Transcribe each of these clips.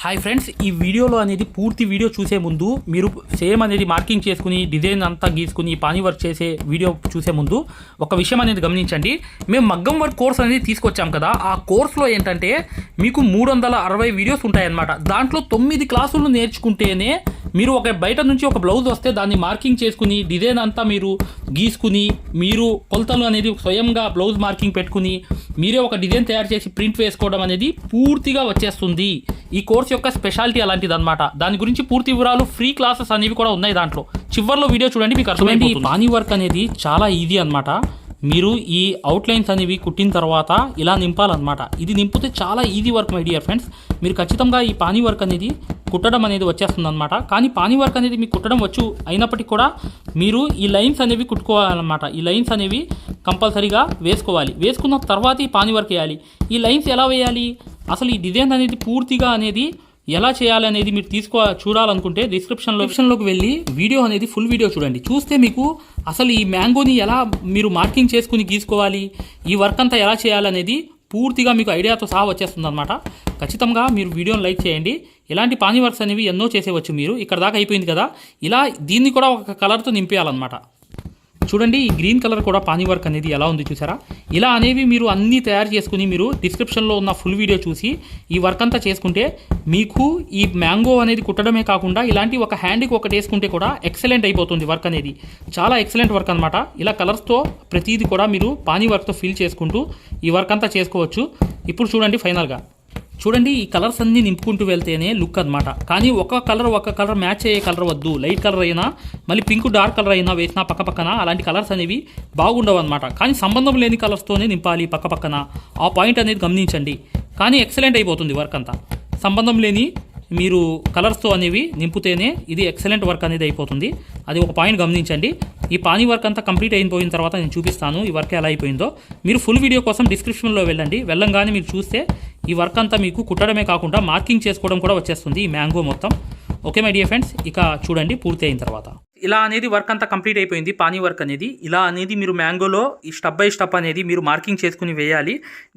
Hi friends ఈ వీడియోలో అనేది పూర్తి వీడియో చూసే ముందు మీరు సేమ్ అనేది మార్కింగ్ చేసుకుని డిజైన్ అంతా గీసుకుని పానీ వర్క్ చేసే వీడియో చూసే ముందు ఒక విషయం అనేది గమనించండి. మేము మగ్గం వర్క్ కోర్స్ అనేది తీసుకొచ్చాం కదా ఆ కోర్స్లో ఏంటంటే మీకు మూడు వందల అరవై వీడియోస్ ఉంటాయన్నమాట. దాంట్లో తొమ్మిది క్లాసులు నేర్చుకుంటేనే మీరు ఒక బయట నుంచి ఒక బ్లౌజ్ వస్తే దాన్ని మార్కింగ్ చేసుకుని డిజైన్ అంతా మీరు గీసుకుని మీరు కొలతలు అనేది స్వయంగా బ్లౌజ్ మార్కింగ్ పెట్టుకుని మీరే ఒక డిజైన్ తయారు చేసి ప్రింట్ వేసుకోవడం అనేది పూర్తిగా వచ్చేస్తుంది. ఈ కోర్స్ యొక్క స్పెషాలిటీ అలాంటిది అనమాట దాని గురించి పూర్తి వివరాలు ఫ్రీ క్లాసెస్ అనేవి కూడా ఉన్నాయి దాంట్లో. చివర్లో వీడియో చూడండి మీకు అర్థమైంది ఈ పానీ వర్క్ అనేది చాలా ఈజీ అన్నమాట. మీరు ఈ అవుట్లైన్స్ అనేవి కుట్టిన తర్వాత ఇలా నింపాలన్నమాట. ఇది నింపితే చాలా easy work my dear friends. మీరు ఖచ్చితంగా ఈ పానీ వర్క్ అనేది కుట్టడం అనేది వచ్చేస్తుంది అనమాట కానీ పానీ వర్క్ అనేది మీకు కుట్టడం వచ్చు అయినప్పటికీ కూడా మీరు ఈ లైన్స్ అనేవి కుట్టుకోవాలన్నమాట. ఈ లైన్స్ అనేవి కంపల్సరీగా వేసుకోవాలి. వేసుకున్న తర్వాత ఈ పానీ వర్క్ వేయాలి. ఈ లైన్స్ ఎలా వేయాలి? అసలు ఈ డిజైన్ అనేది పూర్తిగా అనేది ఎలా చేయాలి అనేది మీరు తీసుకో చూడాలనుకుంటే డిస్క్రిప్షన్లో డిస్క్రిప్షన్లోకి వెళ్ళి వీడియో అనేది ఫుల్ వీడియో చూడండి. చూస్తే మీకు అసలు ఈ మ్యాంగోని ఎలా మీరు మార్కింగ్ చేసుకుని గీసుకోవాలి? ఈ వర్క్ అంతా ఎలా చేయాలనేది పూర్తిగా మీకు ఐడియాతో సహా వచ్చేస్తుంది అనమాట ఖచ్చితంగా మీరు వీడియోని లైక్ చేయండి. ఇలాంటి పానీ వర్క్స్ అనేవి ఎన్నో చేసేవచ్చు మీరు. ఇక్కడ దాకా అయిపోయింది కదా. ఇలా దీన్ని కూడా ఒక కలర్తో నింపేయాలన్నమాట. చూడండి ఈ గ్రీన్ కలర్ కూడా పానీ వర్క్ అనేది ఎలా ఉంది చూసారా? ఇలా అనేవి మీరు అన్నీ తయారు చేసుకుని మీరు డిస్క్రిప్షన్లో ఉన్న ఫుల్ వీడియో చూసి ఈ వర్క్ అంతా చేసుకుంటే మీకు ఈ మ్యాంగో అనేది కుట్టడమే కాకుండా ఇలాంటి ఒక హ్యాండ్కి ఒకటి వేసుకుంటే కూడా ఎక్సలెంట్ అయిపోతుంది వర్క్ అనేది. చాలా ఎక్సలెంట్ వర్క్ అనమాట ఇలా కలర్స్తో ప్రతిదీ కూడా మీరు పానీ వర్క్తో ఫిల్ చేసుకుంటూ ఈ వర్క్ అంతా చేసుకోవచ్చు. ఇప్పుడు చూడండి ఫైనల్గా. చూడండి ఈ కలర్స్ అన్ని నింపుకుంటూ వెళ్తేనే లుక్ అనమాట కానీ ఒక కలర్ ఒక కలర్ మ్యాచ్ అయ్యే కలర్ వద్దు. లైట్ కలర్ అయినా మళ్ళీ పింక్ డార్క్ కలర్ అయినా వేసినా పక్క పక్కన అలాంటి కలర్స్ అనేవి బాగుండవు అనమాట కానీ సంబంధం లేని కలర్స్తోనే నింపాలి పక్క పక్కన. ఆ పాయింట్ అనేది గమనించండి. కానీ ఎక్సలెంట్ అయిపోతుంది వర్క్ అంతా. సంబంధం లేని మీరు కలర్స్తో అనేవి నింపుతేనే ఇది ఎక్సలెంట్ వర్క్ అనేది అయిపోతుంది. అది ఒక పాయింట్ గమనించండి. ఈ పానీ వర్క్ అంతా కంప్లీట్ అయిపోయిన తర్వాత నేను చూపిస్తాను ఈ వర్క్ ఎలా అయిపోయిందో. మీరు ఫుల్ వీడియో కోసం డిస్క్రిప్షన్లో వెళ్ళండి. వెళ్ళంగానే మీరు చూస్తే ఈ వర్క్ అంతా మీకు కుట్టడమే కాకుండా మార్కింగ్ చేసుకోవడం కూడా వచ్చేస్తుంది ఈ మ్యాంగో మొత్తం. ఓకే మై డియర్ ఫ్రెండ్స్ ఇక చూడండి పూర్తి అయిన తర్వాత. ఇలా అనేది వర్క్ అంతా కంప్లీట్ అయిపోయింది పానీ వర్క్ అనేది. ఇలా అనేది మీరు మ్యాంగోలో ఈ స్టెప్ బై స్టెప్ అనేది మీరు మార్కింగ్ చేసుకుని వేయాలి.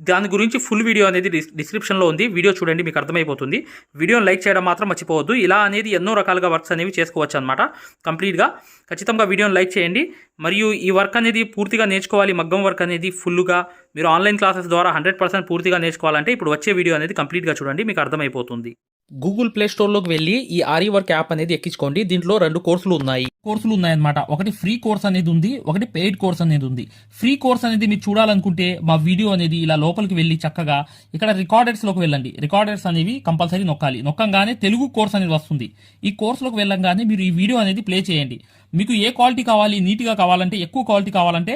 దాని గురించి ఫుల్ వీడియో అనేది డిస్ డిస్క్రిప్షన్లో ఉంది. వీడియో చూడండి మీకు అర్థమైపోతుంది. వీడియోని లైక్ చేయడం మాత్రం మర్చిపోవద్దు. ఇలా అనేది ఎన్నో రకాలుగా వర్క్స్ అనేవి చేసుకోవచ్చు అనమాట కంప్లీట్గా ఖచ్చితంగా వీడియోని లైక్ చేయండి. మరియు ఈ వర్క్ అనేది పూర్తిగా నేర్చుకోవాలి. మగ్గం వర్క్ అనేది ఫుల్గా మీరు ఆన్లైన్ క్లాసెస్ ద్వారా హండ్రెడ్ పర్సెంట్ పూర్తిగా నేర్చుకోవాలంటే ఇప్పుడు వచ్చే వీడియో అనేది కంప్లీట్గా చూడండి. మీకు అర్థమైపోతుంది. గూగుల్ ప్లే స్టోర్లోకి వెళ్ళి ఈ ఆరి వర్క్ యాప్ అనేది ఎక్కించుకోండి. దీంట్లో రెండు కోర్సులు ఉన్నాయి. కోర్సులు ఉన్నాయన్నమాట. ఒకటి ఫ్రీ కోర్స్ అనేది ఉంది ఒకటి పెయిడ్ కోర్స్ అనేది ఉంది. ఫ్రీ కోర్స్ అనేది మీరు చూడాలనుకుంటే మా వీడియో అనేది ఇలా లోపలికి వెళ్ళి చక్కగా ఇక్కడ రికార్డర్స్లోకి వెళ్ళండి. రికార్డర్స్ అనేవి కంపల్సరీ నొక్కాలి. నొక్కంగానే తెలుగు కోర్స్ అనేది వస్తుంది. ఈ కోర్సులోకి వెళ్ళంగానే మీరు ఈ వీడియో అనేది ప్లే చేయండి. మీకు ఏ క్వాలిటీ కావాలి నీట్గా కావాలంటే ఎక్కువ క్వాలిటీ కావాలంటే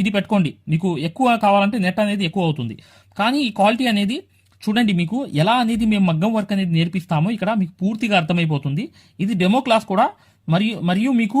ఇది పెట్టుకోండి. మీకు ఎక్కువ కావాలంటే నెట్ అనేది ఎక్కువ అవుతుంది. కానీ ఈ క్వాలిటీ అనేది చూడండి మీకు ఎలా అనేది మేము మగ్గం వర్క్ అనేది నేర్పిస్తామో ఇక్కడ మీకు పూర్తిగా అర్థమైపోతుంది. ఇది డెమో క్లాస్ కూడా మరియు మరియు మీకు